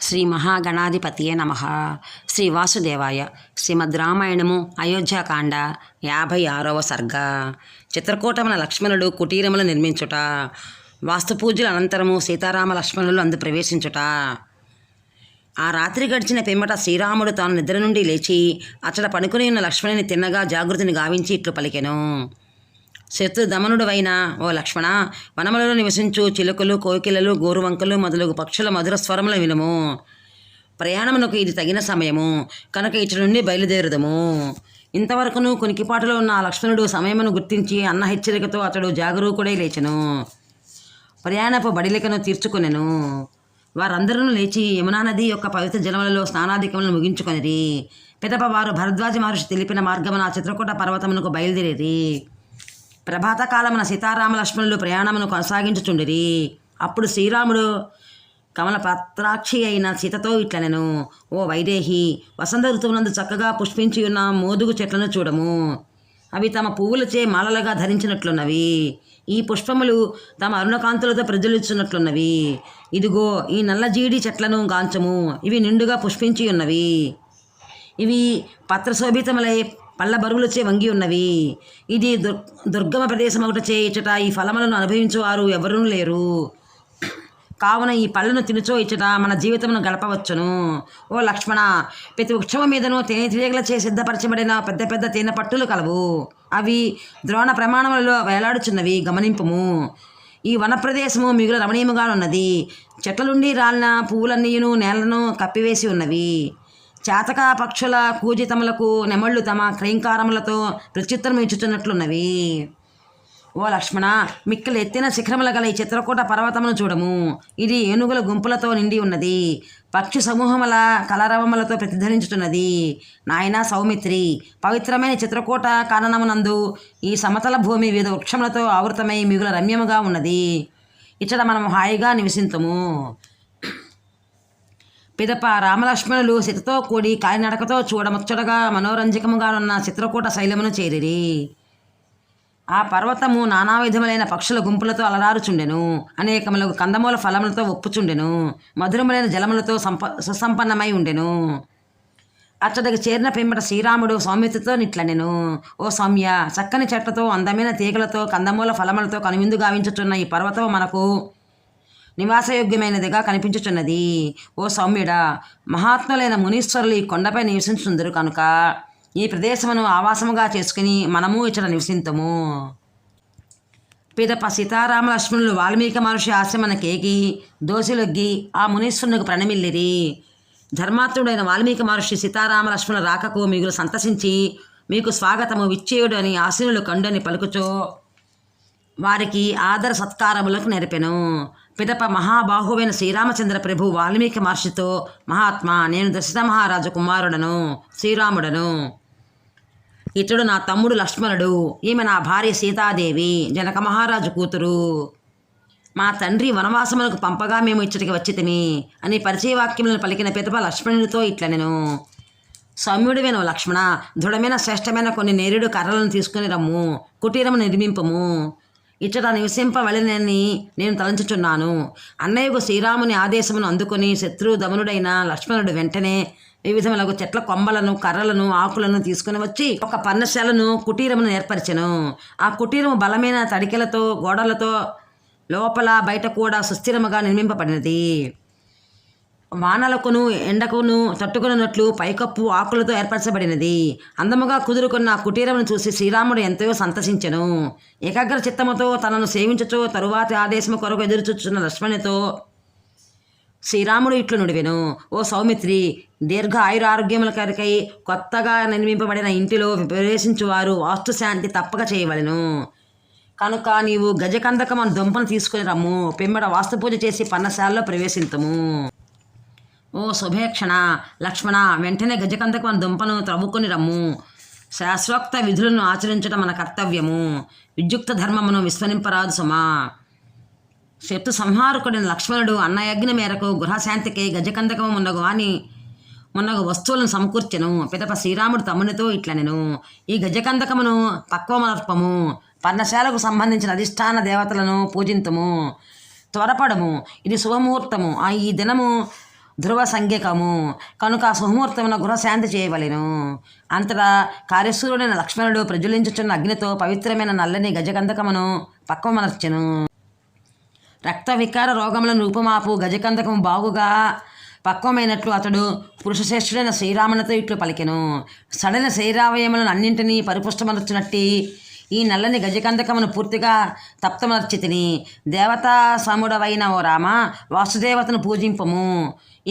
శ్రీ మహాగణాధిపతియే నమ. శ్రీ వాసుదేవాయ శ్రీమద్ రామాయణము అయోధ్యాకాండ యాభై ఆరవ సర్గ. చిత్రకూటమున లక్ష్మణుడు కుటీరములు నిర్మించుట వాస్తు పూజల అనంతరము సీతారామ లక్ష్మణులు అందు ప్రవేశించుట. ఆ రాత్రి గడిచిన పిమ్మట శ్రీరాముడు తాను నిద్ర నుండి లేచి అతడ పనుకుని ఉన్న లక్ష్మణుని తిన్నగా జాగృతిని గావించి ఇట్లు పలికెను. శత్రుదమనుడవైన ఓ లక్ష్మణ వనములలో నివసించు చిలుకలు కోకిలలు గోరువంకలు మొదలగు పక్షుల మధుర స్వరముల వినము. ప్రయాణమునకు ఇది తగిన సమయము. కనుక ఇటు నుండి బయలుదేరుదము. ఇంతవరకును కొనికిపాటులో ఉన్న ఆ లక్ష్మణుడు సమయమును గుర్తించి అన్న హెచ్చరికతో అతడు జాగరూకుడై లేచెను. ప్రయాణపు బడిలికను తీర్చుకొనెను. వారందరూ లేచి యమునా నది యొక్క పవిత్ర జలములలో స్నానాధికములను ముగించుకొనిరి. పిదప వారు భరద్వాజ మహర్షి తెలిపిన మార్గమున ఆ చిత్రకూట పర్వతమునకు బయలుదేరిరి. ప్రభాతకాలమున సీతారామలక్ష్మణులు సీతారామ లక్ష్మణులు ప్రయాణమును కొనసాగించుచుండిరి. అప్పుడు శ్రీరాముడు కమల పత్రాక్షి అయిన సీతతో ఇట్లనెను ఓ వైదేహి వసంత ఋతువునందు చక్కగా పుష్పించి ఉన్న మోదుగు చెట్లను చూడము. అవి తమ పువ్వులచే మాలలుగా ధరించినట్లున్నవి. ఈ పుష్పములు తమ అరుణకాంతులతో ప్రజ్వలిస్తున్నట్లున్నవి ఇదిగో ఈ నల్లజీడి చెట్లను గాంచము. ఇవి నిండుగా పుష్పించి ఉన్నవి ఇవి పత్రశోభితములై పళ్ళ బరువులచే వంగి ఉన్నవి. ఇది దుర్ దుర్గమ ప్రదేశం ఒకటి చేయుచట ఈ ఫలములను అనుభవించేవారు ఎవరూ లేరు. కావున ఈ పళ్ళను తినుచో ఇచ్చట మన జీవితమును గడపవచ్చును. ఓ లక్ష్మణ ప్రతి వృక్షము మీదను తేనె తీగలచే సిద్ధపరచబడిన పెద్ద పెద్ద తేనె పట్టులు కలవు. అవి ద్రోణ ప్రమాణములలో వేలాడుచున్నవి. గమనింపము. ఈ వన ప్రదేశము మిగుల రమణీయముగా ఉన్నది చెట్ల నుండి రాలిన పువ్వులన్నీను నేలను కప్పివేసి ఉన్నవి. చాతక పక్షుల కూజితములకు నెమళ్ళు తమ క్రైంకారములతో ప్రత్యుత్తరం ఇచ్చుచున్నట్లున్నవి ఓ లక్ష్మణ మిక్కలు ఎత్తిన శిఖరముల గల ఈ చిత్రకూట పర్వతమును చూడము. ఇది ఏనుగుల గుంపులతో నిండి ఉన్నది. పక్షి సమూహముల కలరవములతో ప్రతిధ్వనించుతున్నది నాయన సౌమిత్రి పవిత్రమైన చిత్రకూట కారణమునందు ఈ సమతల భూమి వివిధ వృక్షములతో ఆవృతమై మిగుల రమ్యముగా ఉన్నది. ఇచ్చట మనం హాయిగా నివసింతము. పిదప రామలక్ష్మణులు సీతతో కూడి కాలినడకతో చూడముచ్చటగా మనోరంజకముగా ఉన్న చిత్రకూట శైలమును చేరిరి. ఆ పర్వతము నానా విధములైన పక్షుల గుంపులతో అలరారుచుండెను. అనేకములకు కందమూల ఫలములతో ఒప్పుచుండెను. మధురములైన జలములతో సంప సుసంపన్నమై ఉండెను. అచ్చటికి చేరిన పిమ్మట శ్రీరాముడు సౌమ్యతతో నిట్లనెను. ఓ సౌమ్య చక్కని చెట్లతో అందమైన తీగలతో కందమూల ఫలములతో కనువిందు గావించుచున్న ఈ పర్వతము మనకు నివాసయోగ్యమైనదిగా కనిపించుచున్నది. ఓ సౌమ్యుడా మహాత్ములైన మునీశ్వరులు ఈ కొండపై నివసించుందరు కనుక. ఈ ప్రదేశమును ఆవాసముగా చేసుకుని మనము ఇచ్చట నివసింతము. పిదప సీతారామ లక్ష్మణులు వాల్మీకి మహర్షి ఆశ్రమనకేగి దోసిలొగ్గి ఆ మునీశ్వరునికి ప్రణమిల్లిరి. ధర్మాత్ముడైన వాల్మీకి మహర్షి సీతారామ లక్ష్మణుల రాకకు మిగులు సంతసించి మీకు స్వాగతము విచ్చేయుడు అని ఆశీనులు కండని పలుకుచో వారికి ఆదర సత్కారములకు నెరిపెను. పిదప మహాబాహువైన శ్రీరామచంద్ర ప్రభు వాల్మీకి మహర్షితో మహాత్మా నేను దశరథ మహారాజు కుమారుడను శ్రీరాముడను. ఇతడు నా తమ్ముడు లక్ష్మణుడు ఈమె నా భార్య సీతాదేవి జనక మహారాజు కూతురు. మా తండ్రి వనవాసములకు పంపగా మేము ఇచ్చటికి వచ్చితిమి అని పరిచయ వాక్యములను పలికిన పిదప లక్ష్మణునితో ఇట్లనెను. సౌమ్యుడివైన లక్ష్మణ దృఢమైన శ్రేష్టమైన కొన్ని నేరుడు కర్రలను తీసుకుని రమ్ము కుటీరము నిర్మింపము. ఇచ్చట నివసింపవలనని నేను తలంచుచున్నాను. అన్నయ్యకు శ్రీరాముని ఆదేశమును అందుకుని శత్రు దమనుడైన లక్ష్మణుడు వెంటనే వివిధములకు చెట్ల కొమ్మలను కర్రలను ఆకులను తీసుకుని వచ్చి ఒక పర్ణశాలను కుటీరమును ఏర్పరిచెను. ఆ కుటీరము బలమైన తడికెలతో గోడలతో లోపల బయట కూడా సుస్థిరముగా నిర్మింపబడినది. వానలకును ఎండకును తట్టుకున్నట్లు పైకప్పు ఆకులతో ఏర్పరచబడినది. అందముగా కుదురుకున్న కుటీరమును చూసి శ్రీరాముడు ఎంతో సంతసించెను. ఏకాగ్ర చిత్తముతో తనను సేవించుచో తరువాతి ఆదేశము కొరకు ఎదురుచూచున్న లక్ష్మణితో శ్రీరాముడు ఇట్లు నుడివెను. ఓ సౌమిత్రి దీర్ఘ ఆయుర ఆరోగ్యముల కరికై కొత్తగా నిర్మింపబడిన ఇంటిలో ప్రవేశించువారు వాస్తుశాంతి తప్పక చేయవలెను. కనుక నీవు గజకందకమని దుంపను తీసుకుని రమ్ము. పిమ్మట వాస్తు పూజ చేసి పన్నశాలలో ప్రవేశింతము. ఓ శుభేక్షణ లక్ష్మణ వెంటనే గజకందకం దుంపను త్రవ్వుకొని రమ్ము. శాస్త్రోక్త విధులను ఆచరించడం మన కర్తవ్యము. విద్యుక్త ధర్మమును విస్మరింపరాదు సుమా. శత్రు సంహారకుడైన లక్ష్మణుడు అన్నయజ్ఞ మేరకు గృహశాంతికి గజకందకము మున్నగు అని మున్నగు వస్తువులను సమకూర్చెను. పిదప శ్రీరాముడు తమ్మునితో ఇట్లనెను. ఈ గజకందకమును పక్వమర్పము. పర్ణశాలకు సంబంధించిన అధిష్టాన దేవతలను పూజింతము. త్వరపడము. ఇది శుభముహూర్తము. ఆ ఈ దినము ధ్రువ సంఘికము కనుక సుముహూర్తమున గృహశాంతి చేయవలెను. అంతటా కార్యసూరుడైన లక్ష్మణుడు ప్రజ్వలించుచున్న అగ్నితో పవిత్రమైన నల్లని గజగంధకమును పక్వమనర్చెను. రక్త వికార రోగములను రూపమాపు గజకంధకము బాగుగా పక్వమైనట్లు అతడు పురుషశ్రేష్ఠుడైన శ్రీరామునితో ఇట్లు పలికెను. సడన శరీరావయములను అన్నింటినీ పరిపుష్టమనర్చినట్టి ఈ నల్లని గజకందకమును పూర్తిగా తప్తమర్చితిని దేవతా సముడవైన ఓ రామ వాసుదేవతను పూజింపము.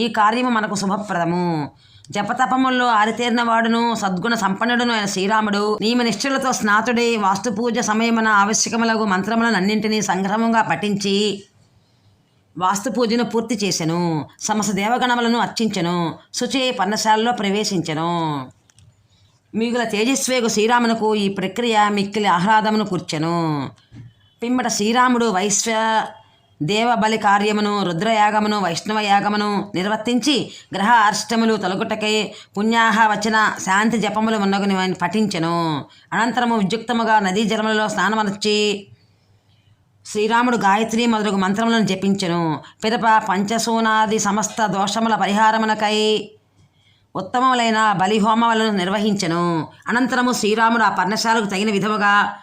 ఈ కార్యము మనకు శుభప్రదము. జపతపముల్లో ఆరితేరిన వాడును సద్గుణ సంపన్నుడును అయిన శ్రీరాముడు నియమ నిష్ఠులతో స్నాతుడై వాస్తు పూజ సమయమున ఆవశ్యకములకు మంత్రములను అన్నింటినీ సంగ్రహంగా పఠించి వాస్తు పూజను పూర్తి చేసెను. సమస్త దేవగణములను అర్చించెను. శుచి పర్ణశాలలో ప్రవేశించెను. మిగుల తేజస్వేగు శ్రీరామునకు ఈ ప్రక్రియ మిక్కిలి ఆహ్లాదమును కూర్చెను. పిమ్మట శ్రీరాముడు వైశ్వ దేవబలి కార్యమును రుద్రయాగమును వైష్ణవ యాగమును నిర్వర్తించి గ్రహ అర్ష్టములు తొలగుటకై పుణ్యాహ వచన శాంతి జపములు ఉన్నగుని పఠించెను. అనంతరము విద్యుక్తముగా నదీ జలములలో స్నానమర్చి శ్రీరాముడు గాయత్రి మొదలగు మంత్రములను జపించెను. పిదప పంచసూనాది సమస్త దోషముల పరిహారమునకై ఉత్తమములైన బలిహోమములను నిర్వహించెను. అనంతరము శ్రీరాముడు ఆ పర్ణశాలకు తగిన విధముగా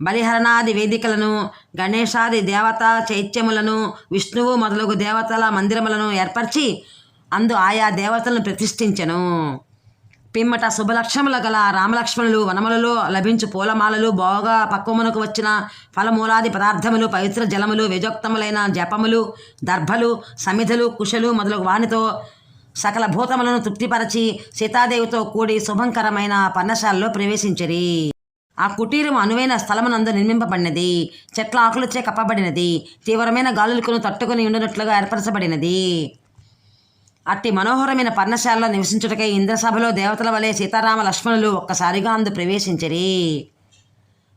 బలిహరణాది వేదికలను గణేశాది దేవతా చైత్యములను విష్ణువు మొదలగు దేవతల మందిరములను ఏర్పరిచి అందు ఆయా దేవతలను ప్రతిష్ఠించెను. పిమ్మట శుభలక్ష్యములు గల రామలక్ష్మణులు వనములలో లభించు పూలమాలలు బాగా పక్వమునకు వచ్చిన ఫలమూలాది పదార్థములు పవిత్ర జలములు విజోక్తములైన జపములు దర్భలు సమిధలు కుశలు మొదలగు వానితో సకల భూతములను తృప్తిపరచి సీతాదేవితో కూడి శుభంకరమైన పర్ణశాలలో ప్రవేశించరి. ఆ కుటీరం అనువైన స్థలమునందు నిర్మింపబడినది. చెట్ల ఆకులచే కప్పబడినది. తీవ్రమైన గాలులను తట్టుకుని ఉండినట్లుగా ఏర్పరచబడినది. అట్టి మనోహరమైన పర్ణశాలలో నివసించుటకై ఇంద్రసభలో దేవతల వలె సీతారామ లక్ష్మణులు ఒక్కసారిగా అందు ప్రవేశించిరి.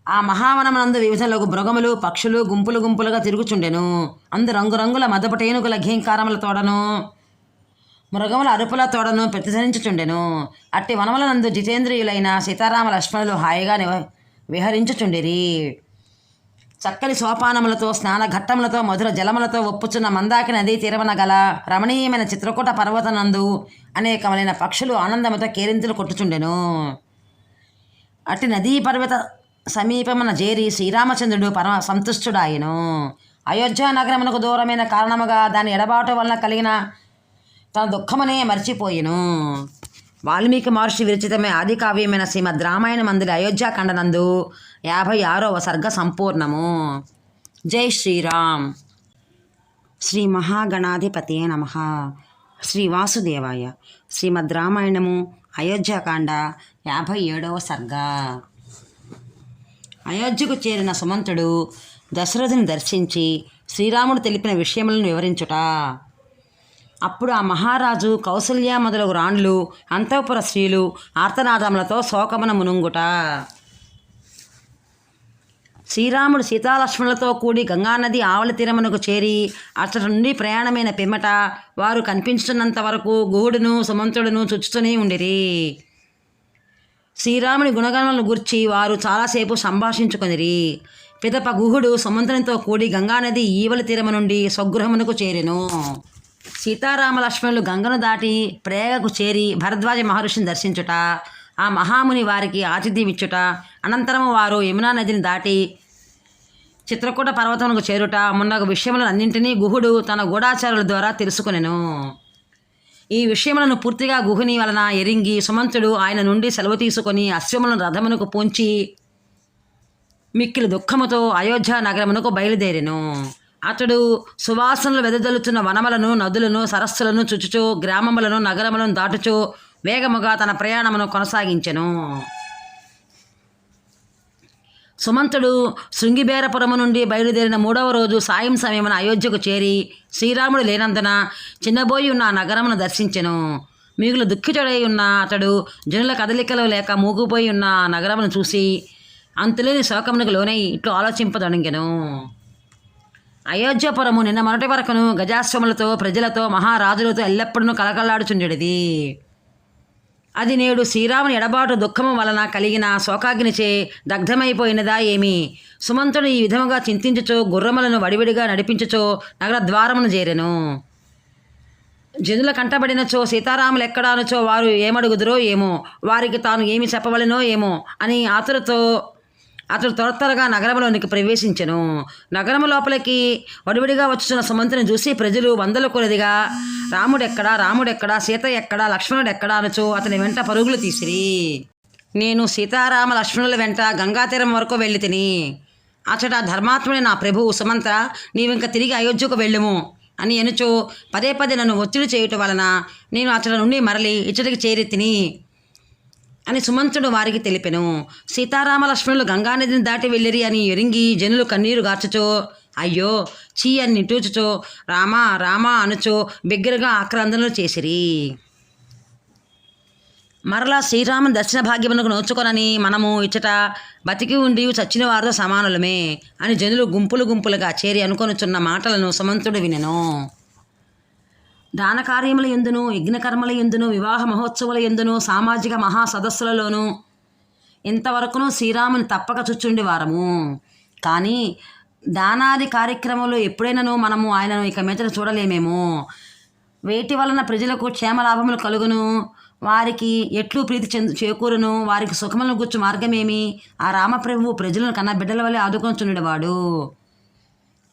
ఆ మహావనమునందు వివిధ లఘు మృగములు పక్షులు గుంపులు గుంపులుగా తిరుగుచుండెను. అందు రంగురంగుల మదపటేనుగుల ఘీంకారముల తోడను మృగముల అరుపుల తోడను ప్రతిధ్వనించుచుండెను. అట్టి వనములనందు జితేంద్రియులైన సీతారామ లక్ష్మణులు హాయిగా నివ విహరించుచుండిరి. చక్కని సోపానములతో స్నానఘట్టములతో మధుర జలములతో ఒప్పుచున్న మందాకి నదీ తీరమన గల రమణీయమైన చిత్రకూట పర్వతనందు అనేకమైన పక్షులు ఆనందముతో కేరింతలు కొట్టుచుండెను. అట్టి నదీ పర్వత సమీపమున చేరి శ్రీరామచంద్రుడు పరమ సంతుష్టుడాయను. అయోధ్య నగరమునకు దూరమైన కారణముగా దాని ఎడబాటు వలన కలిగిన తన దుఃఖమనే మర్చిపోయెను. వాల్మీకి మహర్షి విరచితమే ఆది కావ్యమైన శ్రీమద్ రామాయణ మందిరి అయోధ్యాఖండనందు యాభై ఆరవ సర్గ సంపూర్ణము. జై శ్రీరామ్. శ్రీ మహాగణాధిపతియే నమ. శ్రీ వాసుదేవాయ. శ్రీమద్ రామాయణము అయోధ్యాకాండ యాభై ఏడవ సర్గ. అయోధ్యకు చేరిన సుమంతుడు దశరథుని దర్శించి శ్రీరాముడు తెలిపిన విషయములను వివరించుట అప్పుడు ఆ మహారాజు కౌసల్య మొదలగు రాణులు అంతఃపుర స్త్రీలు ఆర్తనాదములతో శోకమున మునుంగుట. శ్రీరాముడు సీతాలక్ష్మణులతో కూడి గంగానది ఆవలి తీరమునకు చేరి అచ్చటి నుండి ప్రయాణమైన పిమ్మట వారు కనిపించినంత వరకు గూడును సుమంతుడును చుచ్చుతూనే ఉండిరి. శ్రీరాముని గుణగణములను గుర్చి వారు చాలాసేపు సంభాషించుకొనిరి. పిదప గుహుడు సుమంతునితో కూడి గంగానది ఈవలి తీరము నుండి స్వగృహమునకు చేరెను. సీతారామ లక్ష్మణులు గంగను దాటి ప్రేగకు చేరి భరద్వాజ మహర్షిని దర్శించుట ఆ మహాముని వారికి ఆతిథ్యమిచ్చుట అనంతరము వారు యమునా నదిని దాటి చిత్రకూట పర్వతమునకు చేరుట మున్నగు విషయములన్నింటినీ గుహుడు తన గూఢాచారుల ద్వారా తెలుసుకునెను. ఈ విషయములను పూర్తిగా గుహుని వలన ఎరింగి సుమంతుడు ఆయన నుండి సెలవు తీసుకొని అశ్వములను రథమునకు పూంచి మిక్కిలి దుఃఖముతో అయోధ్య నగరమునకు బయలుదేరెను. అతడు సువాసనలు వెదజల్లుతున్న వనములను నదులను సరస్సులను చుచుచు గ్రామములను నగరములను దాటుచు వేగముగా తన ప్రయాణమును కొనసాగించెను. సుమంతుడు శృంగిబేరపురము నుండి బయలుదేరిన మూడవ రోజు సాయం సమయమున అయోధ్యకు చేరి శ్రీరాముడు లేనందున చిన్నబోయి ఉన్న ఆ నగరమును దర్శించెను. మిగులు దుఃఖితుడై ఉన్న అతడు జనుల కదలికలు లేక మూగిపోయి ఉన్న ఆ నగరమును చూసి అంతులేని శోకమునకు లోనై ఇట్లు ఆలోచింపదొడంగెను అయోధ్యపురము నిన్న మొదటి వరకును గజాశ్వములతో ప్రజలతో మహారాజులతో ఎల్లప్పుడూ కలకల్లాడుచుండెడిది అది నేడు శ్రీరాముని ఎడబాటు దుఃఖము వలన కలిగిన శోకాగ్నిచే దగ్ధమైపోయినదా ఏమి? సుమంతుడు ఈ విధముగా చింతించుచో గుర్రములను వడివిడిగా నడిపించుచో నగర ద్వారమును చేరెను. జనుల కంటబడినచో సీతారాములు ఎక్కడానుచో వారు ఏమడుగుదురో ఏమో? వారికి తాను ఏమి చెప్పవలెనో ఏమో? అని ఆతురతో అతడు త్వర త్వరగా నగరంలోనికి ప్రవేశించెను. నగరం లోపలికి వడివిడిగా వచ్చుతున్న సుమంతుని చూసి ప్రజలు వందల కొలదిగా రాముడెక్కడా? రాముడెక్కడా? సీత ఎక్కడా లక్ష్మణుడు ఎక్కడా అతని వెంట పరుగులు తీసిరి. నేను సీతారామ లక్ష్మణుల వెంట గంగాతీరం వరకు వెళ్ళి తిని అచట ధర్మాత్ముడి నా ప్రభువు సుమంత నీవింక తిరిగి అయోధ్యకు వెళ్ళుము అని ఎనుచో పదే పదే నన్ను ఒత్తిడి చేయుట వలన నేను అతడి నుండి మరలి ఇచ్చటికి చేరి తిని అని సుమంతుడు వారికి తెలిపెను. సీతారామలక్ష్మణులు గంగానదిని దాటి వెళ్ళిరి అని ఎరింగి జనులు కన్నీరు గార్చుచో అయ్యో చీ అని నిట్టూచుచో రామా రామా అనుచో బిగ్గరగా ఆక్రందనలు చేసిరి. మరలా శ్రీరామ దర్శన భాగ్యమునకు నోచుకొనని మనము ఇచ్చట బతికి ఉండి చచ్చిన వారితో సమానులమే అని జనులు గుంపులు గుంపులుగా చేరి అనుకొనుచున్న మాటలను సుమంతుడు వినెను. దాన కార్యముల ఎందును యజ్ఞకర్మల ఎందును వివాహ మహోత్సవాల ఎందును సామాజిక మహా సదస్సులలోనూ ఇంతవరకును శ్రీరాముని తప్పక చుచ్చుండి వారము. కానీ దానాది కార్యక్రమంలో ఎప్పుడైనానూ మనము ఆయనను ఇక మీదట చూడలేమేమో. వేటి వలన ప్రజలకు క్షేమలాభములు కలుగును వారికి ఎట్లు ప్రీతి చెందు చేకూరును వారికి సుఖములను గుచ్చు మార్గమేమి? ఆ రామప్రభువు ప్రజలను కన్న బిడ్డల వల్లే ఆదుకొనుచుండేవాడు.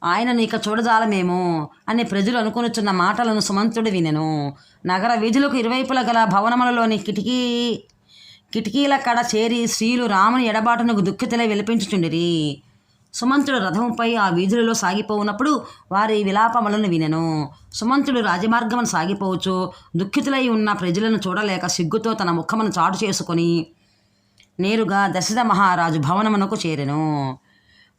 ఆయనను ఇక చూడజాలమేమో అని ప్రజలు అనుకొనుచున్న మాటలను సుమంతుడు వినెను. నగర వీధులకు ఇరువైపుల గల భవనములలోని కిటికీ కిటికీల కడ చేరి స్త్రీలు రాముని ఎడబాటునకు దుఃఖితలై విలపించుచుండిరి. సుమంతుడు రథముపై ఆ వీధులలో సాగిపోవునప్పుడు వారి విలాపములను వినెను. సుమంతుడు రాజమార్గమును సాగిపోవచ్చు. దుఃఖితులై ఉన్న ప్రజలను చూడలేక సిగ్గుతో తన ముఖమును చాటు చేసుకొని నేరుగా దశరథ మహారాజు భవనమునకు చేరెను.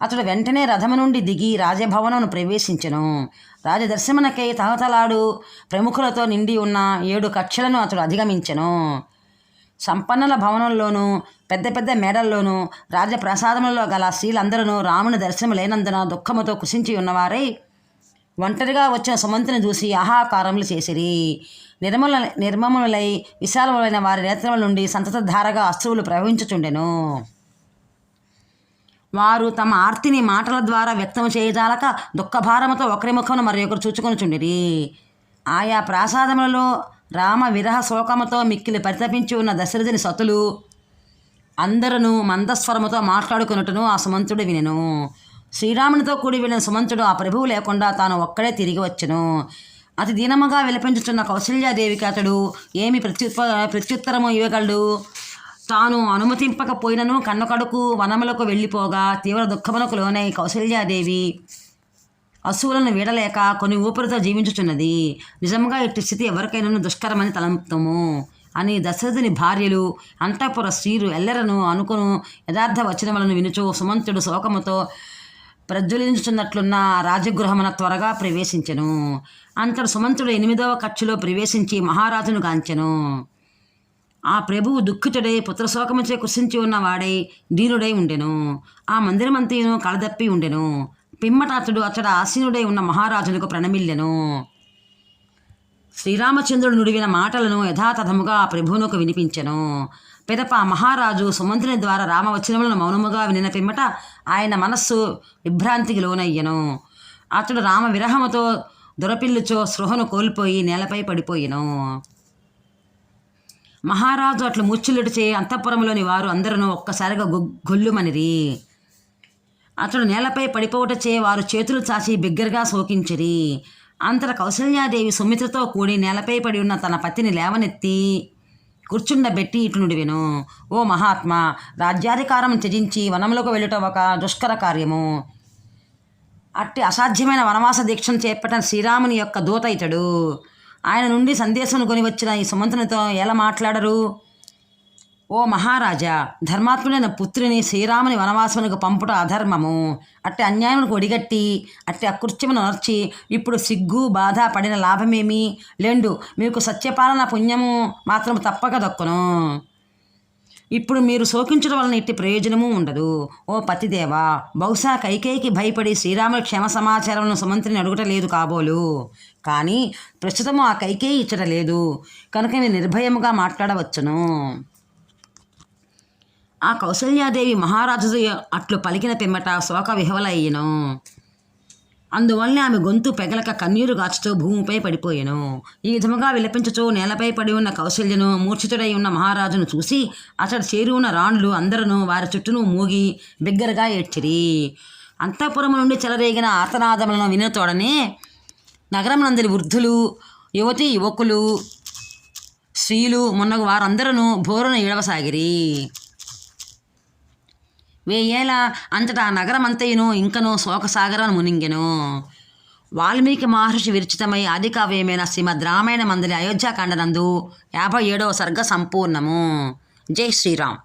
అతడు వెంటనే రథము నుండి దిగి రాజభవనమును ప్రవేశించెను. రాజదర్శమునకై తహతలాడు ప్రముఖులతో నిండి ఉన్న ఏడు కక్షలను అతడు అధిగమించెను. సంపన్నుల భవనంలోనూ పెద్ద పెద్ద మేడల్లోనూ రాజప్రసాదములలో గల స్త్రీలందరూ రాముని దర్శనం లేనందున దుఃఖముతో కుసించి ఉన్నవారై ఒంటరిగా వచ్చిన సుమంతుని చూసి ఆహాకారములు చేసిరి. నిర్మల నిర్మములై విశాలములైన వారి నేత్రముల నుండి సంతతధారగా అశ్రువులు ప్రవహించుచుండెను. వారు తమ ఆర్తిని మాటల ద్వారా వ్యక్తం చేయజాలక దుఃఖభారముతో ఒకరి ముఖమును మరి ఒకరు చూచుకొనుచుండిరి. ఆయా ప్రాసాదములలో రామ విరహ శోకముతో మిక్కిలి పరితపించి ఉన్న దశరథుని సతులు అందరూ మందస్వరముతో మాట్లాడుకున్నట్టును ఆ సుమంతుడు వినెను. శ్రీరామునితో కూడి వెళ్ళిన సుమంతుడు ఆ ప్రభువు లేకుండా తాను ఒక్కడే తిరిగి వచ్చెను. అతి దీనముగా విలపించుచున్న కౌశల్యాదేవికి అతడు ఏమి ప్రత్యుత్ప ప్రత్యుత్తరము ఇవ్వగలడు? తాను అనుమతింపకపోయినను కన్నకడుకు వనములకు వెళ్ళిపోగా తీవ్ర దుఃఖమునకు లోనై కౌశల్యాదేవి అసువులను వీడలేక కొన్ని ఊపిరితో జీవించుచున్నది. నిజంగా ఇట్టి స్థితి ఎవరికైనా దుష్కరమని తలంపుతాము అని దశరథుని భార్యలు అంతఃపుర స్త్రీలు ఎల్లరను అనుకును యథార్థ వచనములను వినుచు సుమంతుడు శోకముతో ప్రజ్వలించుచున్నట్లున్న రాజగృహమున త్వరగా ప్రవేశించెను. అంతడు సుమంతుడు ఎనిమిదవ కక్షలో ప్రవేశించి మహారాజును గాంచెను ఆ ప్రభువు దుఃఖితుడై పుత్రశోకముచే కృషించి ఉన్నవాడై దీనుడై ఉండెను. ఆ మందిరమంతయును కళదప్పి ఉండెను. పిమ్మట అతడు అతడ ఆసీనుడై ఉన్న మహారాజునకు ప్రణమిల్లెను. శ్రీరామచంద్రుడు నుడివిన మాటలను యథాతథముగా ఆ ప్రభువునకు వినిపించెను. పిదప ఆ మహారాజు సుమంతుని ద్వారా రామవచనములను మౌనముగా వినిన పిమ్మట ఆయన మనస్సు విభ్రాంతికి లోనయ్యెను. అతడు రామ విరహముతో దురపిల్లుచో స్పృహను కోల్పోయి నేలపై పడిపోయెను. మహారాజు అట్లు ముచ్చులుడిచే అంతఃపురంలోని వారు అందరూ ఒక్కసారిగా గొల్లుమనిరి. అతడు నేలపై పడిపోవటచే వారు చేతులు చాచి బిగ్గరగా శోకించిరి. అంతట కౌశల్యాదేవి సుమిత్రతో కూడి నేలపై పడి ఉన్న తన పతిని లేవనెత్తి కూర్చుండబెట్టి ఇటు నుడివెను ఓ మహాత్మా రాజ్యాధికారం త్యజించి వనములకు వెళ్ళుట ఒక దుష్కర కార్యము. అట్టి అసాధ్యమైన వనవాస దీక్షను చేపట్టిన శ్రీరాముని యొక్క దూత ఇతడు. ఆయన నుండి సందేశం కొని వచ్చిన ఈ సుమంతునితో ఎలా మాట్లాడరు? ఓ మహారాజా ధర్మాత్ముడైన పుత్రుని శ్రీరాముని వనవాసమునకు పంపుట అధర్మము. అట్టి అన్యాయమునకు ఒడిగట్టి అట్టి అకృత్యమును నర్చి ఇప్పుడు సిగ్గు బాధ పడిన లాభమేమి? లేండు మీకు సత్యపాలన పుణ్యము మాత్రం తప్పక దక్కును. ఇప్పుడు మీరు శోకించడం వలన ఇట్టి ప్రయోజనము ఉండదు. ఓ పతిదేవా బహుశా కైకేయికి భయపడి శ్రీరాముల క్షేమ సమాచారమును సుమంత్రిని అడుగుట లేదు కాబోలు. కానీ ప్రస్తుతము ఆ కైకే ఇచ్చట లేదు. కనుక నేను నిర్భయముగా మాట్లాడవచ్చును. ఆ కౌసల్యాదేవి మహారాజు అట్లు పలికిన పిమ్మట శోక విహవలయ్యను. అందువల్ల ఆమె గొంతు పెగలక కన్నీరు గాచుతూ భూమిపై పడిపోయాను. ఈ విధముగా విలపించుచూ నేలపై పడి ఉన్న కౌశల్యను మూర్ఛితుడై ఉన్న మహారాజును చూసి అతడు చేరి ఉన్న రాణులు అందరూ వారి చుట్టూను మూగి బిగ్గరగా ఏడ్చిరి. అంతఃపురము నుండి చెలరేగిన ఆర్తనాదములను వినతోడనే నగరం వృద్ధులు యువతి యువకులు స్త్రీలు మొన్న వారందరూ భోరున ఏడవసాగిరి వేయేళ అంతటా నగరమంతయును ఇంకనూ శోకసాగరం మునింగెను. వాల్మీకి మహర్షి విరచితమై ఆదికావ్యమైన శ్రీమద్ రామాయణ మందిరి అయోధ్యాకాండనందు యాభై ఏడవ సర్గ సంపూర్ణము జై శ్రీరామ్.